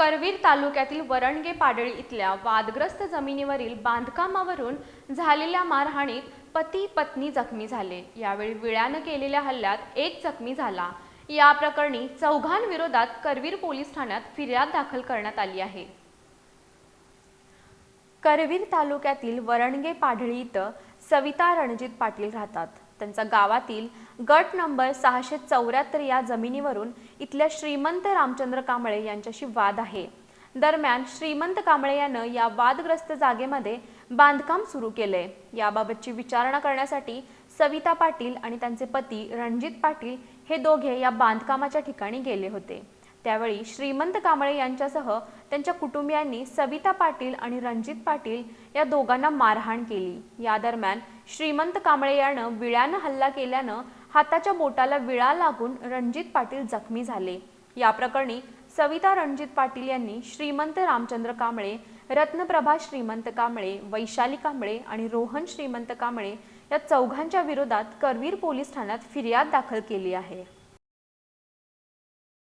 करवीर तालुक्यातील वरणगे पाडळी इथल्या वादग्रस्त जमिनीवरील बांधकामावरून झालेल्या मारहाणीत पती पत्नी जखमी झाले. यावेळी विळ्यानं केलेल्या हल्ल्यात एक जखमी झाला. या प्रकरणी चौघांविरोधात करवीर पोलीस ठाण्यात फिर्याद दाखल करण्यात आली आहे. करवीर तालुक्यातील वरणगे पाढळी इथं सविता रणजित पाटील राहतात. त्यांचा गावातील गट नंबर सहाशे चौऱ्याहत्तर या जमिनीवरून इथल्या श्रीमंत रामचंद्र कांबळे यांच्याशी वाद आहे. दरम्यान श्रीमंत कांबळे यानं या वादग्रस्त जागेमध्ये बांधकाम सुरू केलंय. याबाबतची विचारणा करण्यासाठी सविता पाटील आणि त्यांचे पती रणजित पाटील हे दोघे या बांधकामाच्या ठिकाणी गेले होते. त्यावेळी श्रीमंत कांबळे यांच्यासह त्यांच्या कुटुंबियांनी सविता पाटील आणि रणजित पाटील या दोघांना मारहाण केली. या दरम्यान श्रीमंत कांबळे यानं विळ्यानं हल्ला केल्यानं हाताच्या बोटाला विळा लागून रणजित पाटील जखमी झाले. या प्रकरणी सविता रणजित पाटील यांनी श्रीमंत रामचंद्र कांबळे रत्नप्रभा श्रीमंत कांबळे वैशाली कांबळे आणि रोहन श्रीमंत कांबळे या चौघांच्या विरोधात करवीर पोलीस ठाण्यात फिर्याद दाखल केली आहे.